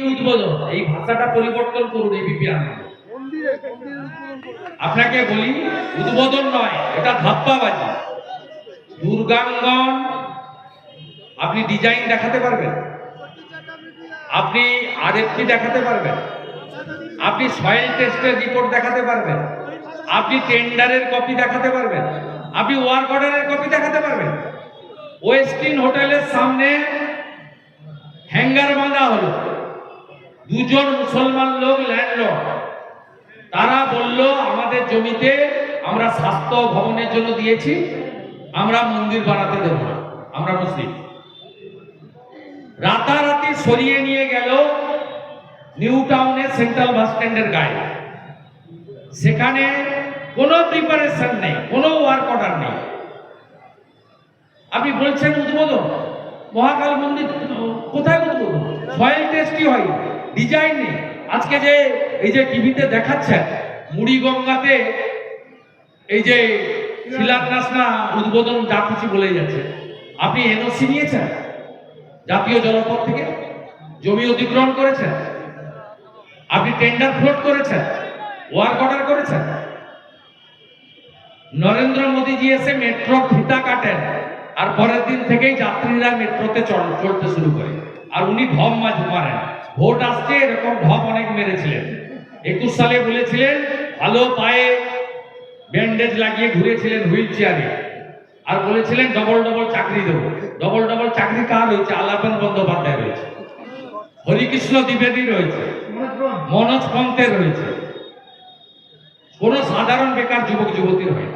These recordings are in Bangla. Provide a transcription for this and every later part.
উদ্বোধন? এই ভাষাটা পরিবর্তন করুন এবিপি আনন্দ আপনাকে বলি, উদ্বোধন নয়, এটা ধাপ্পাবাজি। দুর্গাঙ্গন, আপনি ডিজাইন দেখাতে পারবেন। আপনি আরএফটি দেখাতে পারবেন। আপনি সয়েল টেস্টের রিপোর্ট দেখাতে পারবেন। আপনি টেন্ডারের কপি দেখাতে পারবেন। আপনি ওয়ার্ক অর্ডারের কপি দেখাতে পারবেন। ওয়েস্টিন হোটেলের সামনে হ্যাঙ্গার বাঁধা হলো। দুজন মুসলমান লোক ল্যান্ডলর্ড তারা বলল, আমাদের জমিতে আমরা স্বাস্থ্য ভবনের জন্য দিয়েছি, আমরা মন্দির বানাতে দেব আমরা মুসলিম। রাতারাতি সরিয়ে নিয়ে গেল নিউ টাউনের সেন্ট্রাল বাস স্ট্যান্ডের গায়ে। সেখানে কোনো প্রিপারেশন নেই, কোনো ওয়ার্ক অর্ডার নেই। আপনি বলছেন, উদ্বোধন? মহাকাল মন্দির কোথায় উদ্বোধন? সয়েল টেস্টই হয় ডিজাইন নেই। আজকে যে এই যে টিভিতে দেখাচ্ছেন মুড়ি গঙ্গাতে এই যে শিলান্যাস না উদ্বোধন যা কিছু বলে যাচ্ছে। আপনি এনওসি নিয়েছেন? জাতীয় জলপথ থেকে? জমি অধিগ্রহণ করেছেন? আপনি টেন্ডার ফ্লোট করেছেন? ওয়ার্ক অর্ডার করেছেন? নরেন্দ্র মোদীজি এসে মেট্রো ফিতা কাটেন, আর পরের দিন থেকেই যাত্রীরা মেট্রোতে চড়তে শুরু করে। আর উনি ঢপ মাছ মারেন ভোট আসছে, এরকম ঢপ অনেক মেরেছিলেন। একুশ সালে বলেছিলেন, ভালো পায়ে ব্যান্ডেজ লাগিয়ে ঘুরেছিলেন হুইল চেয়ারে। আর বলেছিলেন ডবল ডবল চাকরি দেবো। ডবল ডবল চাকরি কার হয়েছে আলাপন বন্দ্যোপাধ্যায় রয়েছে। হরিকৃষ্ণ দ্বিবেদী রয়েছে। মনোজ পন্থের রয়েছে। কোন সাধারণ বেকার যুবক যুবতীর হয়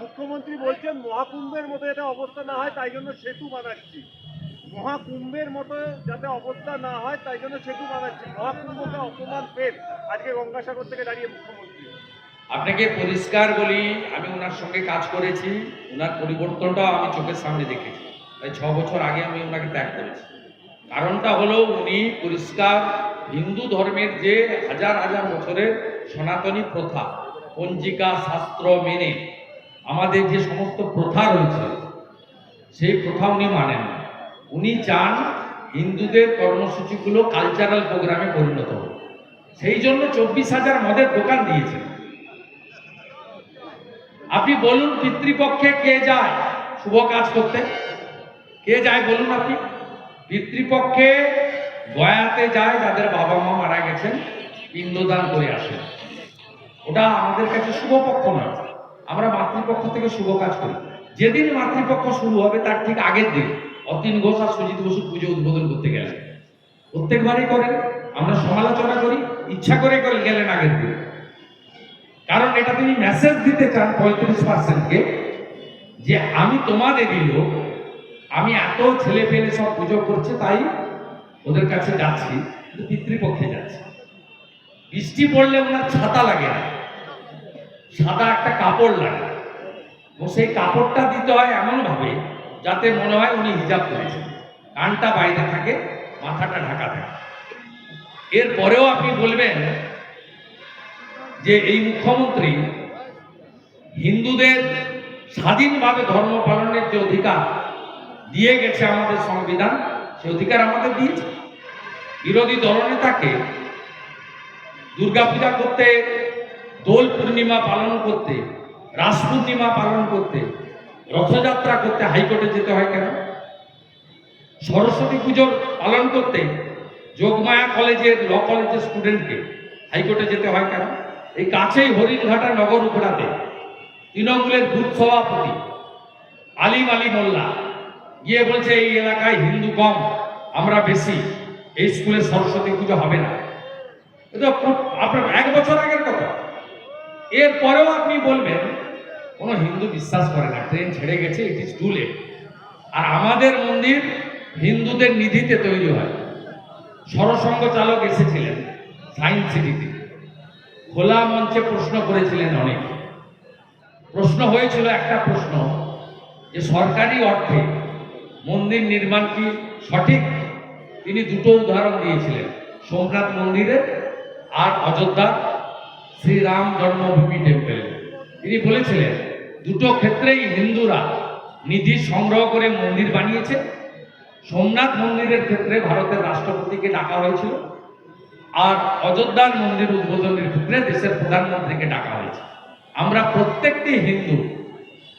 মুখ্যমন্ত্রী বলছেন মহাকুম্ভের মতো যাতে অবস্থা না হয় তাই জন্য সেতু বানাচ্ছি। মহাকুম্ভের মতো যাতে অবস্থা না হয় তাই জন্য সেতু বানাচ্ছি। মহাকুম্ভকে অপমান পেন আজকে গঙ্গাসাগর থেকে দাঁড়িয়ে মুখ্যমন্ত্রী। আপনাকে পরিষ্কার বলি আমি ওনার সঙ্গে কাজ করেছি ওনার পরিবর্তনটাও আমি চোখের সামনে দেখেছি। তাই ছ বছর আগে আমি ওনাকে ত্যাগ করেছি। কারণটা হলো উনি পরিষ্কার হিন্দু ধর্মের যে হাজার হাজার বছরের সনাতনী প্রথা, পঞ্জিকা, শাস্ত্র মেনে আমাদের যে সমস্ত প্রথা রয়েছে, সেই প্রথা উনি মানেন উনি চান হিন্দুদের কর্মসূচিগুলো কালচারাল প্রোগ্রামে পরিণত হোক। সেই জন্য চব্বিশ হাজার মদের দোকান দিয়েছেন। আপনি বলুন পিতৃপক্ষে কে যায় শুভ কাজ করতে? কে যায় বলুন আপনি? পিতৃপক্ষে গয়াতে যায় যাদের বাবা মা মারা গেছেন, পিণ্ডদান করে আসেন। ওটা আমাদের কাছে শুভ পক্ষ নয় আমরা মাতৃপক্ষ থেকে শুভ কাজ করি। যেদিন মাতৃপক্ষ শুরু হবে, তার ঠিক আগের দিন অতীন ঘোষ আর সুজিত বসু পুজো উদ্বোধন করতে গেলেন। প্রত্যেকবারই করেন, আমরা সমালোচনা করি, ইচ্ছা করে করে গেলেন আগের দিন। কারণ এটা তিনি মেসেজ দিতে চান পঁয়ত্রিশ পার্সেন্টকে যে আমি তোমাদেরই লোক, আমি এত ছেলে পেলে সব পুজো করছে, তাই ওদের কাছে যাচ্ছি পিতৃপক্ষে যাচ্ছি। বৃষ্টি পড়লে ওনার ছাতা লাগে না। সাদা একটা কাপড় লাগে। ও সেই কাপড়টা দিতে হয় এমন ভাবে যাতে মনে হয় উনি হিজাব করেছেন। কানটা বাইরে থাকে, মাথাটা ঢাকা থাকে। এরপরেও আপনি বলবেন যে এই মুখ্যমন্ত্রী হিন্দুদের স্বাধীনভাবে ধর্ম পালনের যে অধিকার দিয়ে গেছে আমাদের সংবিধান, সে অধিকার আমাদের দিয়েছে। বিরোধী দলনেতাকে দুর্গাপূজা করতে, দোল পূর্ণিমা পালন করতে রাস পূর্ণিমা পালন করতে, রথযাত্রা করতে হাইকোর্টে যেতে হয় কেন? সরস্বতী পুজোর পালন করতে যোগমায়া কলেজের, ল কলেজের স্টুডেন্টকে হাইকোর্টে যেতে হয় কেন? এই কাছেই হরিণঘাটা নগর উপরাতে তৃণমূলের বুথ সভাপতি আলিম আলী মোল্লা গিয়ে বলছে, এই এলাকায় হিন্দু কম, আমরা বেশি। এই স্কুলে সরস্বতী পুজো হবে না। আপনার এক বছর আগের কথা। এরপরেও আপনি বলবেন, কোনো হিন্দু বিশ্বাস করে না, ট্রেন ছেড়ে গেছে ইট ইজ টু আর আমাদের মন্দির হিন্দুদের নিধিতে তৈরি হয়। সরসঙ্গ চালক এসেছিলেন সায়েন্স সিটিতে। খোলা মঞ্চে প্রশ্ন করেছিলেন অনেক। প্রশ্ন হয়েছিল একটা প্রশ্ন, যে সরকারি অর্থে মন্দির নির্মাণ কি সঠিক? তিনি দুটো উদাহরণ দিয়েছিলেন। সোমনাথ মন্দিরে আর অযোধ্যা, শ্রীরাম জন্মভূমি টেম্পেল তিনি বলেছিলেন, দুটো ক্ষেত্রেই হিন্দুরা নিধি সংগ্রহ করে মন্দির বানিয়েছে। সোমনাথ মন্দিরের ক্ষেত্রে ভারতের রাষ্ট্রপতিকে ডাকা হয়েছিল আর অযোধ্যার মন্দির উদ্বোধনের ক্ষেত্রে দেশের প্রধানমন্ত্রীকে ডাকা হয়েছে। আমরা প্রত্যেকটি হিন্দু,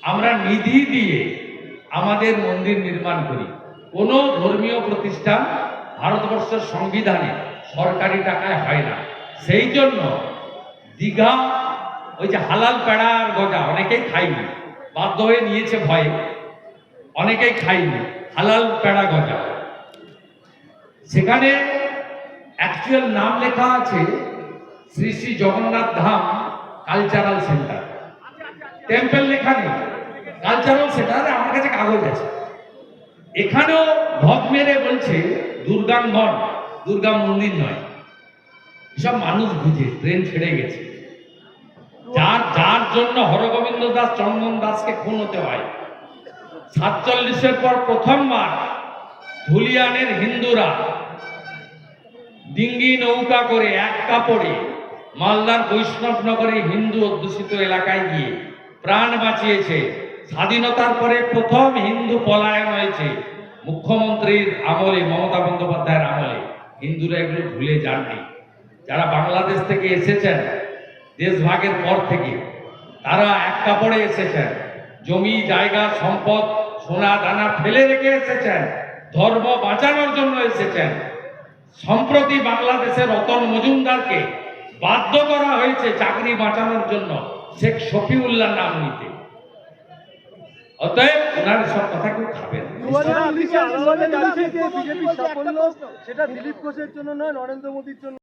আমরা নিধি দিয়ে আমাদের মন্দির নির্মাণ করি। কোনো ধর্মীয় প্রতিষ্ঠান ভারতবর্ষের সংবিধানে সরকারি টাকায় হয় না। সেই জন্য দীঘা, ওই যে হালাল পেড়া আর গজা অনেকেই খাইনি বাধ্য হয়ে নিয়েছে ভয়ে। অনেকেই খাইনি হালাল পেড়া গজা। সেখানে অ্যাকচুয়াল নাম লেখা আছে Shri Shri Jagannath Dham cultural centre temple লেখা নেই। কালচারাল সেন্টার আমার কাছে কাগজ আছে। এখানেও ভগ মেরে বলছে দুর্গাঙ্গন দুর্গা মন্দির নয়। এসব মানুষ বুঝে ট্রেন ছেড়ে গেছে। যার যার জন্য হরগোবিন্দ দাস, চন্দন দাসকে খুন হতে হয়। সাতচল্লিশের পর প্রথমবার ধুলিয়ানের হিন্দুরা ডিঙ্গি নৌকা করে এক কাপড়ে মালদার বৈষ্ণবনগরে হিন্দু অধ্যুষিত এলাকায় গিয়ে প্রাণ বাঁচিয়েছে। স্বাধীনতার পরে প্রথম হিন্দু পলায়ন হয়েছে। মুখ্যমন্ত্রীর আমলে, মমতা বন্দ্যোপাধ্যায়ের আমলে। হিন্দুরা এগুলো ভুলে যাননি। যারা বাংলাদেশ থেকে এসেছেন, দেশভাগের পর থেকে, তারা এক কাপড়ে এসেছেন। জমি, জায়গা, সম্পদ, সোনা, দানা ফেলে রেখে এসেছেন। ধর্ম বাঁচানোর জন্য এসেছেন। সম্প্রতি বাংলাদেশের রতন মজুমদারকে বাধ্য করা হয়েছে চাকরি বাঁচানোর জন্য। শেখ শফিউল্লাহ নাম নিতে। অতএব ওনার সব কথা কেউ খাবেন সেটা দিলীপ ঘোষের জন্য নয় নরেন্দ্র মোদীর জন্য।